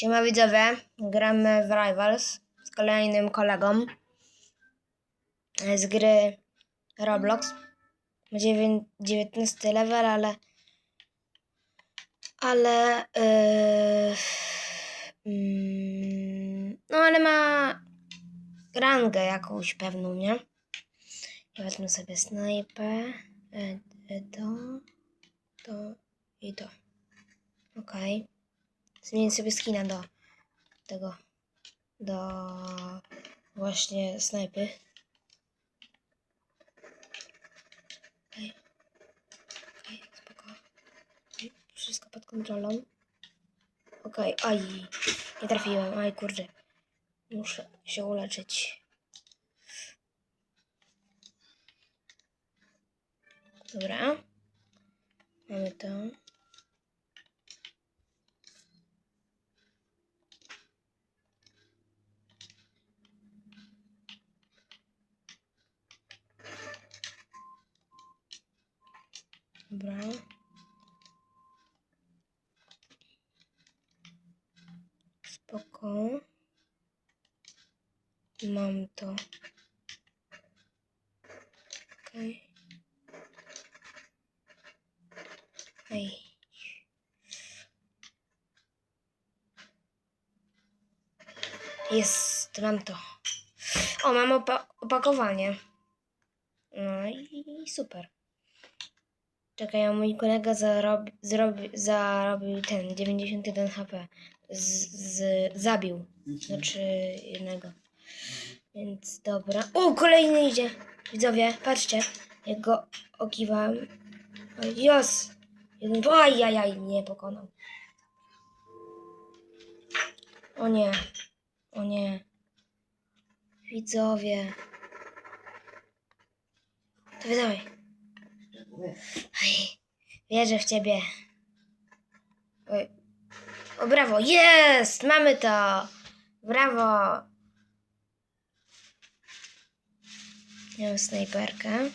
Siema widzowie, gramy w Rivals z kolejnym kolegą z gry Roblox. Ma dziewię- 19 level, ale ale yy, no ale ma rangę jakąś pewną, nie? Ja wezmę sobie snajpę, e, e, to, to i to. Okej. Zmienię sobie skina do tego, do właśnie snajpy. Okej, okej, spoko. Wszystko pod kontrolą. Okej, aj, nie trafiłem, aj kurde. Muszę się uleczyć. Dobra. Mamy to. Dobra. Spoko. Mam to. Okej. Ej. Jest, mam to. O, mam opa opakowanie. No i super. Czekaj, a mój kolega zarobi, zrobi, zarobił ten 91 HP. Z, z, zabił. Znaczy jednego. Więc dobra. O, kolejny idzie. Widzowie, patrzcie. Jak go okiwałem. Jos! Jeden. Ajajaj, nie pokonał. O nie. O nie. Widzowie. To wydawaj. Wierzę w ciebie. O, brawo, jest! Mamy to! Brawo! Miałem snajperkę.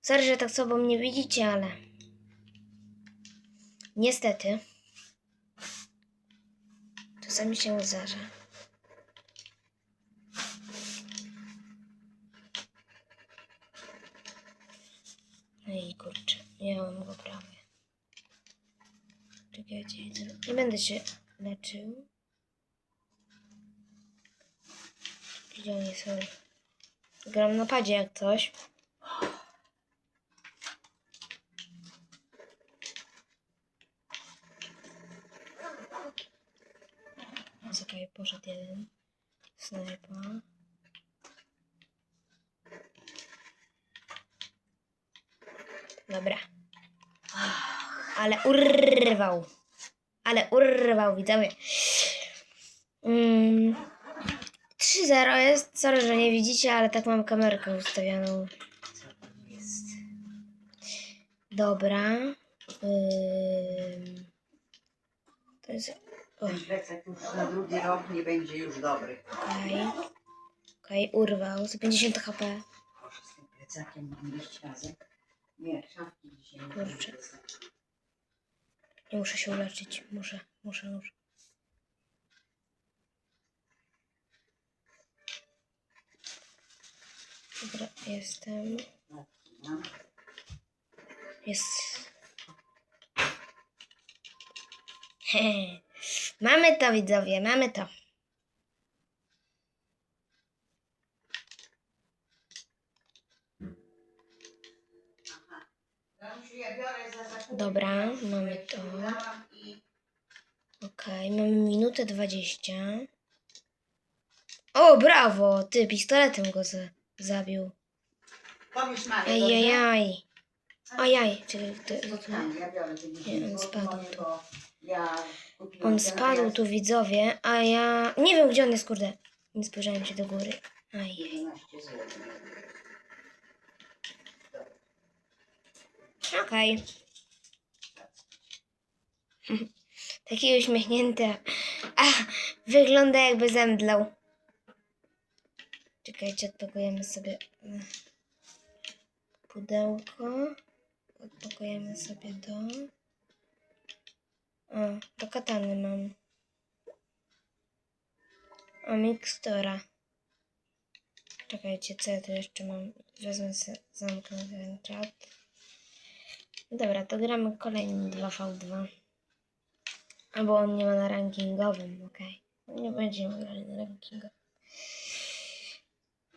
Sorry, że tak sobą nie widzicie, ale... Niestety. Czasami się zdarza. Ej, kurczę, miałem go prawie. Czekajcie, nie będę się leczył. Gdzie oni są? Gram na padzie jak coś. Czekaj, poszedł jeden. Snajpa. Dobra. Ale urwał. Ale urwał, widzowie. Mm. 3-0 jest. Sorry, że nie widzicie, ale tak mam kamerkę ustawioną. Jest. Dobra. Ym. To jest. o, Ten plecak już na drugi rok nie będzie już dobry. Okej. Okej, urwał. Za 50 HP. Proszę z tym plecakiem mam iść razem. Nie, szafki dzisiaj nie Kurczę. Nie muszę się uleczyć. Muszę, muszę, muszę. Dobra, jestem. Mam. Jest. Hehe. Mamy to, widzowie, mamy to. Danusiu, ja biorę za zakupy. Dobra, mamy to. Wydałam i Okej, mamy minutę 20. O, brawo! Ty, pistoletem go za zabił. Mamie, Ej, dobrze? ej. Ajaj, czekaj, to, to, Spotkanie, ja biorę te Nie, on 10 zł, spadł tu. bo Ja kupiłam On ten spadł tu, widzowie, a ja nie wiem, gdzie on jest, kurde. Nie spojrzałem się do góry. Aj. 11 zł. Okej. Taki uśmiechnięty. A, wygląda jakby zemdlał. Czekajcie, odpakujemy sobie e, pudełko. Odpakujemy sobie do... O, do katany mam. A mikstura. Czekajcie, co ja tu jeszcze mam? Wezmę sobie, zamknę ten czat. Dobra, to gramy kolejny 2v2. Albo on nie ma na rankingowym, okej. Nie będziemy grali na rankingowym.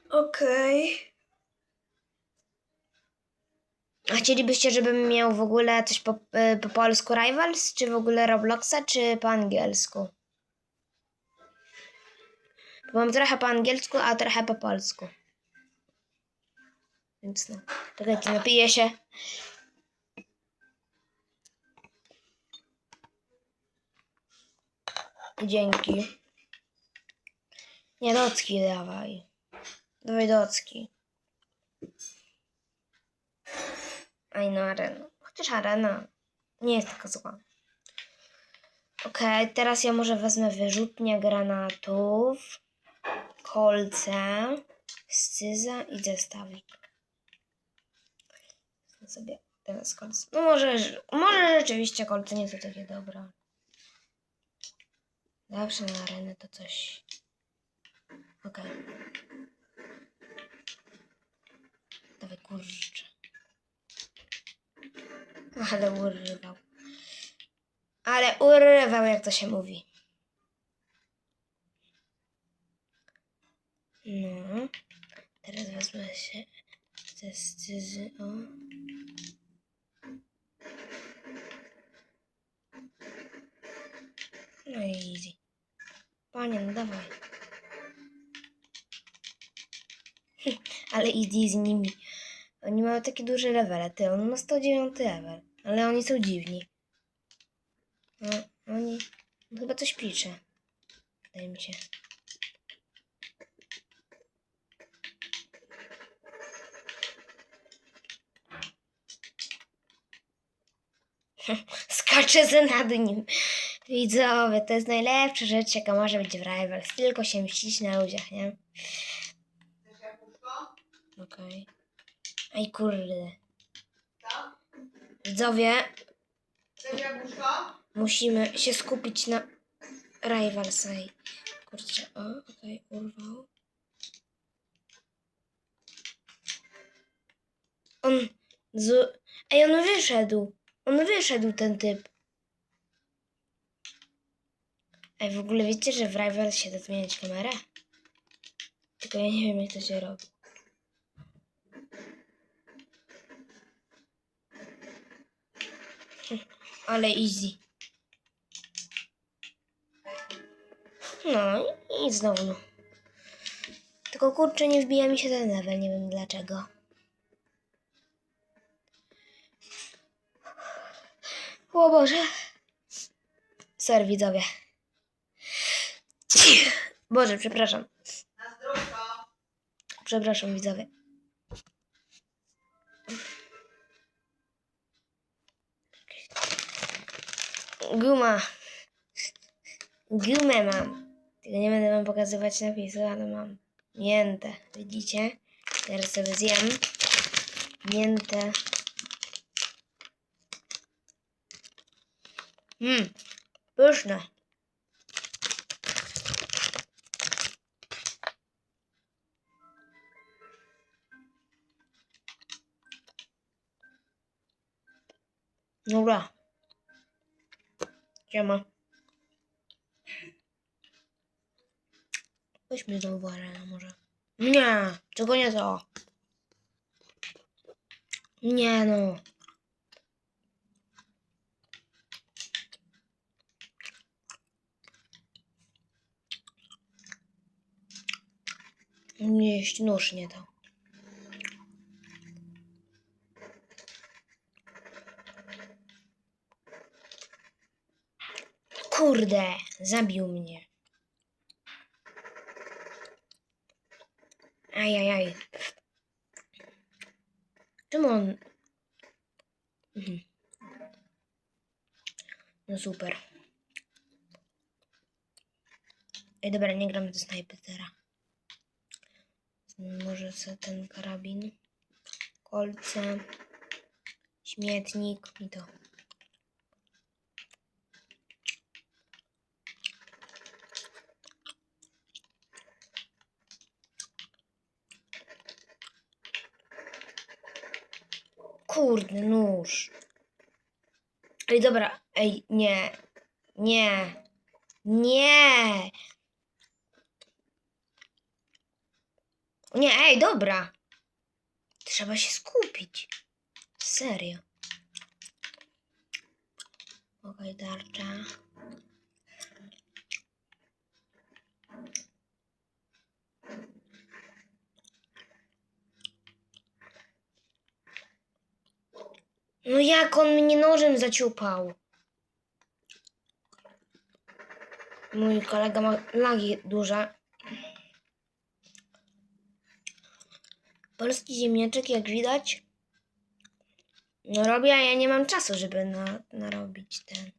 Okej. A chcielibyście, żebym miał w ogóle coś po, y, po polsku Rivals, czy w ogóle Robloxa, czy po angielsku? Bo mam trochę po angielsku, a trochę po polsku. Więc no, czekajcie, napiję się. Dzięki. Nie, docki dawaj. Dawaj docki. Aj no, arena. Chociaż arena nie jest taka zła. Okej, teraz ja może wezmę wyrzutnię granatów, kolce, scyza i zestawik. Sobie teraz kolce. No może, może rzeczywiście kolce nie są takie dobre. Zawsze na arenę to coś. Okej. Dawaj kurczę. Ale urywał. Ale urywał, jak to się mówi. No. Teraz wezmę się ze scyzy. O. No easy. Panie, no dawaj. Ale easy z nimi. Oni mają takie duże levele. Ty, on ma 109 level. Ale oni są dziwni. No, oni... on Chyba coś pisze. Wydaje mi się. Skaczę ze nad nim. Widzowie, to jest najlepsza rzecz, jaka może być w Rivals. Tylko się mścić na ludziach, nie? Okej. Aj kurde. Co? Widzowie, musimy się skupić na Rivalsa. Kurczę, o, okej, urwał. On z... Ej, on wyszedł. On wyszedł, ten typ. Ej, w ogóle wiecie, że w Rivals się da zmieniać kamerę? Tylko ja nie wiem, jak to się robi. Ale easy. No i znowu. Tylko kurczę, nie wbija mi się ten level, nie wiem dlaczego. O Boże. Sorry, widzowie. Boże, przepraszam. Przepraszam, widzowie. Guma. Gumę mam. Tylko nie będę wam pokazywać napisu, ale mam. Miętę. Widzicie? Teraz sobie zjem. Miętę. Mmm. Pyszne. Dobra. Siema. Weźmy znowu arenę może. Nie, czego nie to? Nie no. Nie, jeść nóż nie to. Kurde, zabił mnie. Ajajaj. Czemu on... Mhm. No super. Ej, dobra, nie gram do snajpera. Może sobie ten karabin. Kolce. Śmietnik i to. Kurde, nóż. Ej, dobra. Ej, nie. Nie. Nie. Nie, ej, dobra. Trzeba się skupić. Serio. Okej, tarcza. No jak on mnie nożem zaciupał? Mój kolega ma lagi duże. Polski ziemniaczek, jak widać, no robię, a ja nie mam czasu, żeby na, narobić ten.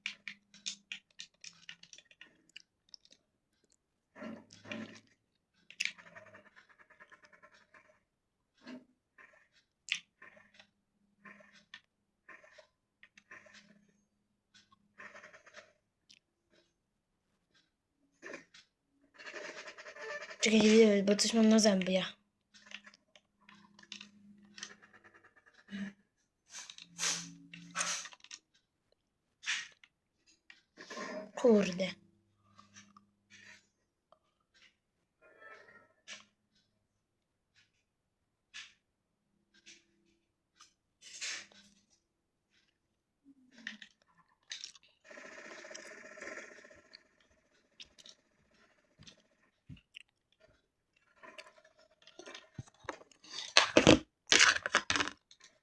Czekajcie, bo coś mam na zębie. Kurde.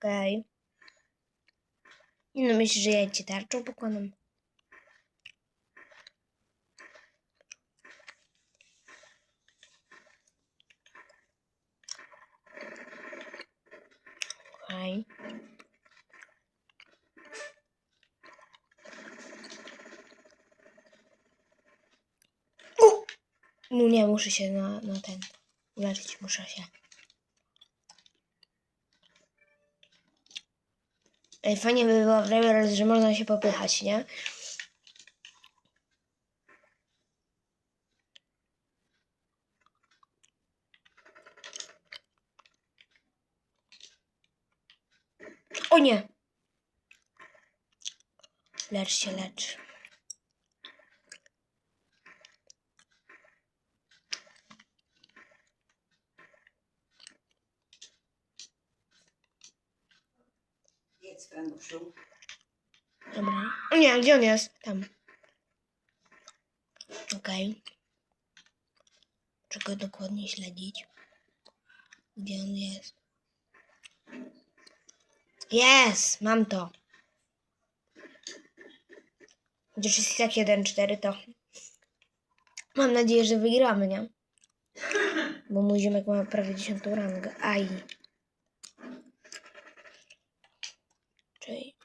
Okej. Nie no, myślisz, że ja cię tarczą pokonam? Okej. U! No nie, muszę się na, na ten uleczyć, muszę się. Fajnie by było w Rebels, że można się popychać, nie? O nie! Lecz się, lecz. Jedz, Franusiu. Dobra. Nie, gdzie on jest? Tam. Okej. Czego dokładnie śledzić? Gdzie on jest? Jest! Mam to. Chociaż jest tak 1-4 to... Mam nadzieję, że wygramy, nie? Bo mój ziomek ma prawie 10 rangę. Aj. Czyli...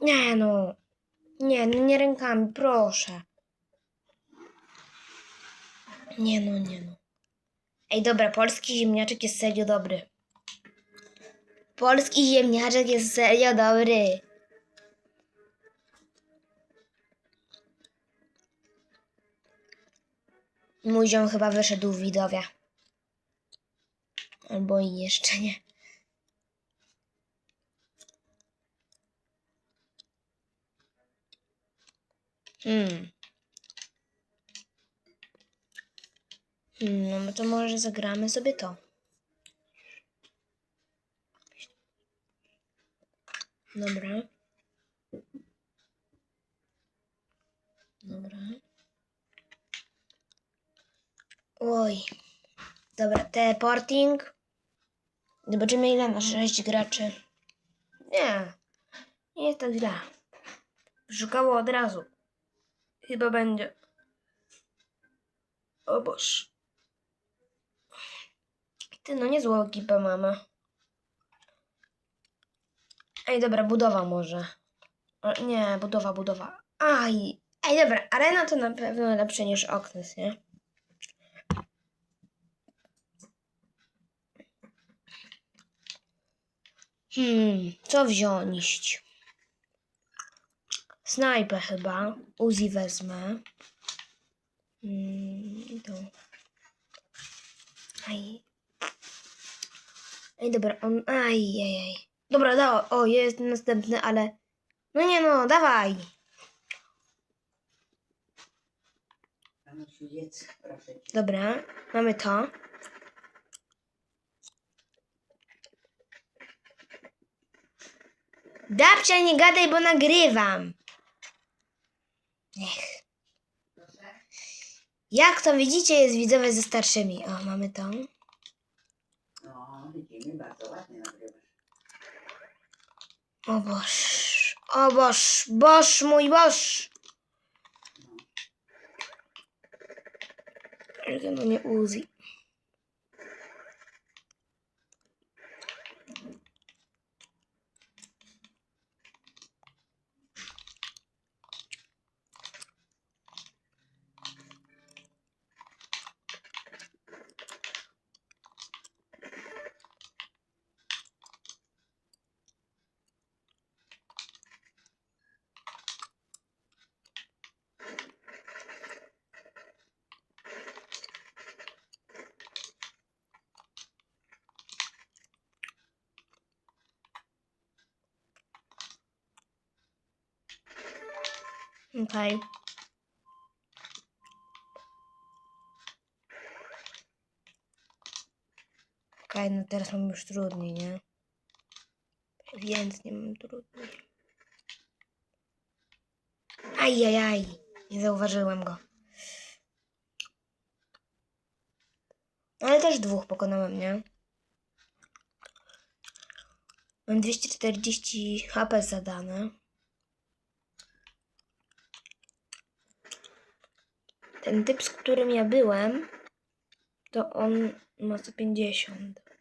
Nie no. Nie, no nie rękami, proszę. Nie no, nie no. Ej, dobra, polski ziemniaczek jest serio dobry. Polski ziemniaczek jest serio dobry. Mój ziom chyba wyszedł w widowia. Albo i jeszcze nie. Hmm. Hmm, no to może zagramy sobie to. Dobra. Dobra. Oj. Dobra, teleporting. Zobaczymy ile na 6 graczy. Nie. Nie jest tak źle. Szukało od razu. Chyba będzie. O boż. Ty, no niezłą ekipę mamy. Ej, dobra, budowa może. O, nie, budowa, budowa. Aj. Ej, dobra, arena to na pewno lepsze niż Oknes, nie? Hmm, co wziąć? Snajpę chyba. Uzi wezmę. Mm. Aj. Ej, dobra, on. Aj, aj, aj. Dobra, da, o, jest następny, ale. No nie no, dawaj. Dobra, mamy to. Dabcia, nie gadaj, bo nagrywam. Niech. Jak to widzicie, jest widzowie ze starszymi. O, mamy to. No, widzimy, bardzo ładnie nagrywasz. O boż. O boż. Boż, mój boż. No. Ale no nie Uzi. Okej. Okej, no teraz mam już trudniej, nie? Więc nie mam trudniej. Ajajaj, nie zauważyłem go. Ale też dwóch pokonałem, nie? Mam 240 HP zadane. Ten typ, z którym ja byłem, to on ma 150.